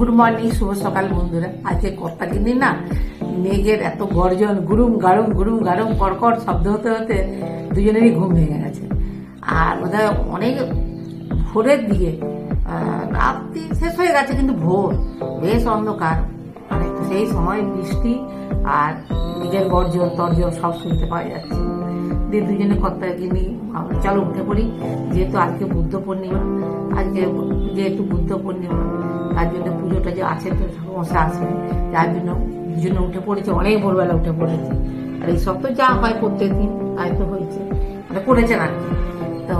Good morning, শুভ সকাল বন্ধুরা। আজকে কর্তা কিনি না, মেঘের এত গর্জন, গুরুম গারুম গুরুম গারুম, কড়কড়, শব্দ হতে হতে দুজনেরই ঘুম ভেঙে গেছে। আর বোধহয় অনেক ভোরের দিকে রাত্রি শেষ হয়ে গেছে কিন্তু ভোর, বেশ অন্ধকার। মানে সেই সময় বৃষ্টি আর নিজের গর্জন, তর্জন সব শুনতে পাওয়া যাচ্ছে। দিয়ে দুজনে কর্তাকে নিয়ে চলো উঠে পড়ি, যেহেতু আজকে বুদ্ধ পূর্ণিমা, আজকে যেহেতু বুদ্ধ পূর্ণিমা, তার জন্য পুজোটা যে আছে তো সমস্যা আছে। যার জন্য দুজনে উঠে পড়েছে, অনেক ভোরবেলা উঠে পড়েছে। আর এই সব তো যা হয় প্রত্যেক দিন তাই তো হয়েছে। মানে করেছেন আর কি। তো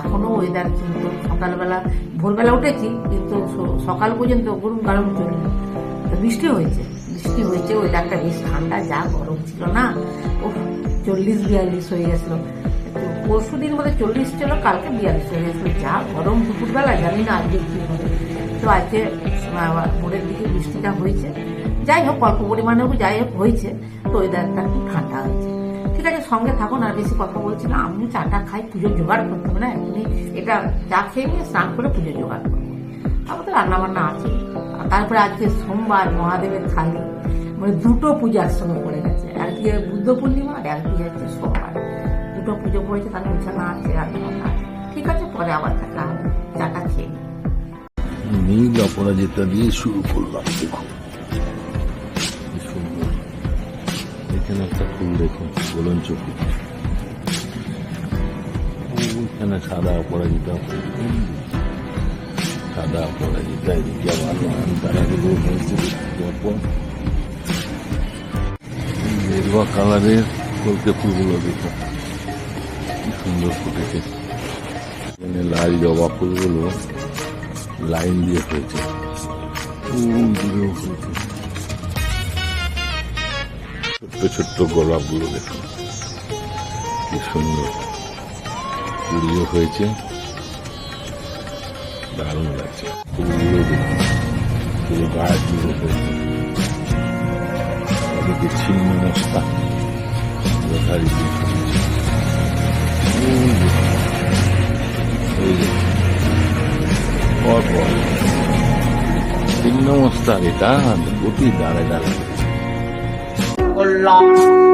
এখনও ওয়েদার কিন্তু সকালবেলা, ভোরবেলা উঠেছি, কিন্তু সকাল পর্যন্ত গরম গরম চলল তো বৃষ্টি হয়েছে বৃষ্টি হয়েছে ওয়েদারটা বেশ ঠান্ডা, যা গরম ছিল না। ও চল্লিশ, বিয়াল্লিশ হয়ে গেছিল। পরশু দিন বোধহয় চল্লিশ ছিল, কালকে বিয়াল্লিশ হয়ে গেছিল। যা গরম দুপুরবেলা, জানি না আজকে কি হবে। তো আজকে ভোরের দিকে বৃষ্টিটা হয়েছে। যাই হোক, অল্প পরিমাণে যাই হোক, হয়েছে। তো ওয়েদারটা খুব ঠান্ডা হয়েছে। ঠিক আছে, সঙ্গে থাকুন, আর বেশি কথা বলছি না। আমি চাটা খাই, পুজো জোগাড় করতে হবে না। এখনই এটা চা খেয়ে নিয়ে স্নান করে পুজো জোগাড় করব। আমাদের রান্না বান্না আছে তারপরে আজকে সোমবার মহাদেবের থালি। মানে দুটো পূজা একসঙ্গে পড়ে গেছে। একদিকে বুদ্ধ পূর্ণিমা আর একদিকে হচ্ছে সোমবার। দুটো পুজো পড়েছে তার বিছানা আছে ঠিক আছে, পরে আবার দেখা হবে। খেয়ে নীল অপরাজিতা দিয়ে শুরু করলাম দেখুন এখানে একটা ফুল দেখুন, গোলন চোখে। ওইখানে সাদা অপরাজিতা সাদা অপরাজিতা এদিকে আবার তারাগুলো হয়েছে। গেরুয়া কালারের কলকে ফুলগুলো দেখুন কি সুন্দর ফুটেছে। এখানে লাল জবা ফুলগুলো লাইন দিয়ে হয়েছে হয়েছে ছোট্ট ছোট্ট গোলাপগুলো দেখুন কি সুন্দর। কুড়িও হয়েছে। দারুণ লাগছে। ফুলগুলো দেখুন পুরো গাছগুলো হয়েছে। bir lo yunusla. Bakar gibi. Öyle. Por por. Il nostro ritratto, tutti dare da... Collo.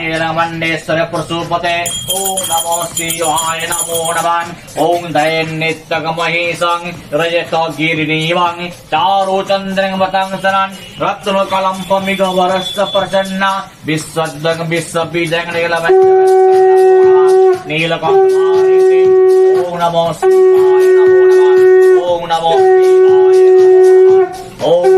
नीलमण्डेश्वर प्रसूपते ॐ नमो शिवाय नमो नमः ॐ दैन्नित्यगमहेशं रजत गिरिनीवं चारुचन्द्रमतं सनन् रत्नकलम्पमिगवरश्च प्रसन्न विश्वद्वं विश्वबीजं नीलवं नीलकण्ठारिति ॐ नमो शिवाय नमो नमः ॐ नमो शिवाय नमो नमः ॐ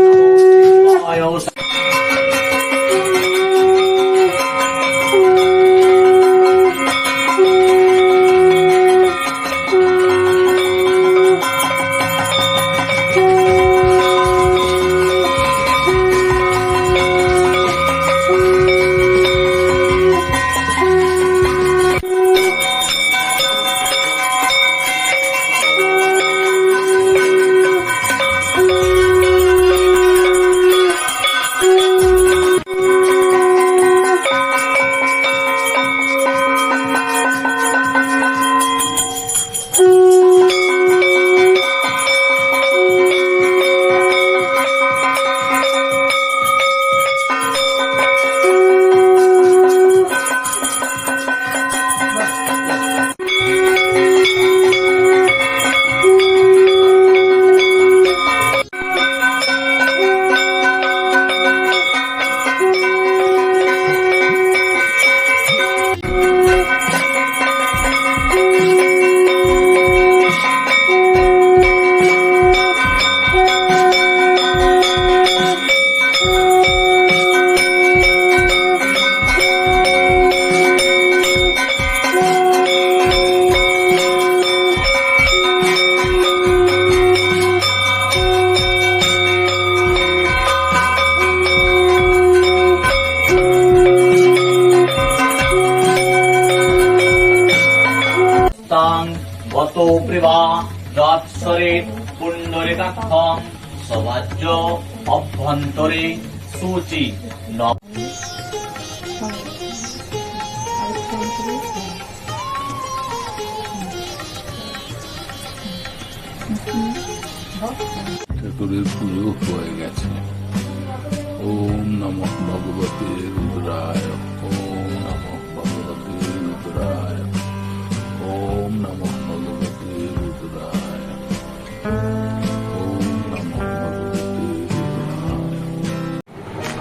সুপ্রিভা যৎসরে পুণ্ডরিকাক্ষম সবাজ্য অভ্যন্তরে সূচি নব ঠাকুরের পুজো হয়ে গেছে। ওম নম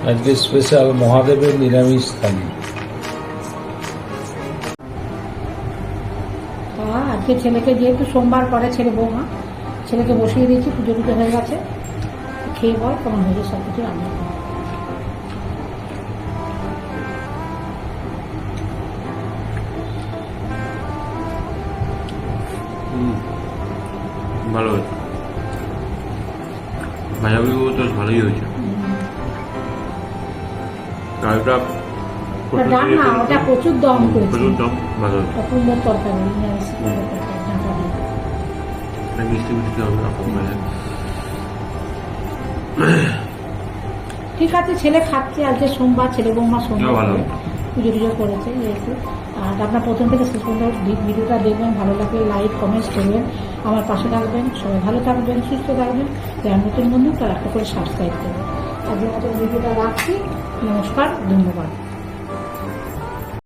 আজকে স্পেশাল মহাদেবের নিরামিষ থালি হ্যাঁ আজকে ছেলেকে যেহেতু সোমবার পরে ছেলে বৌমা ছেলেকে বসিয়ে দিয়েছি পুজো টুজো হয়ে গেছে। খেয়ে বল কেমন হয়েছে সব কিছু রান্না করো। ভালো হয়েছে। ভাজাগুলো তো ভালোই হয়েছে। ওটা প্রচুর দম করেছি। প্রচুর দম ভালো। কুমড়োর তরকারি মিষ্টি মিষ্টি হবে ঠিক আছে ছেলে খাচ্ছে আজকে সোমবার ছেলে বৌমা সোমবার পুজো টুজো করেছে যেহেতু আর আপনার প্রথম থেকে শেষ পর্যন্ত ভিডিওটা দেখবেন ভালো লাগলে লাইক কমেন্টস করবেন আমার পাশে থাকবেন সবাই ভালো থাকবেন সুস্থ থাকবেন যারা নতুন বন্ধু তারা একটা করে সাবস্ক্রাইব করবেন। আজকের মতো ভিডিওটা রাখছি। নমস্কার ধন্যবাদ।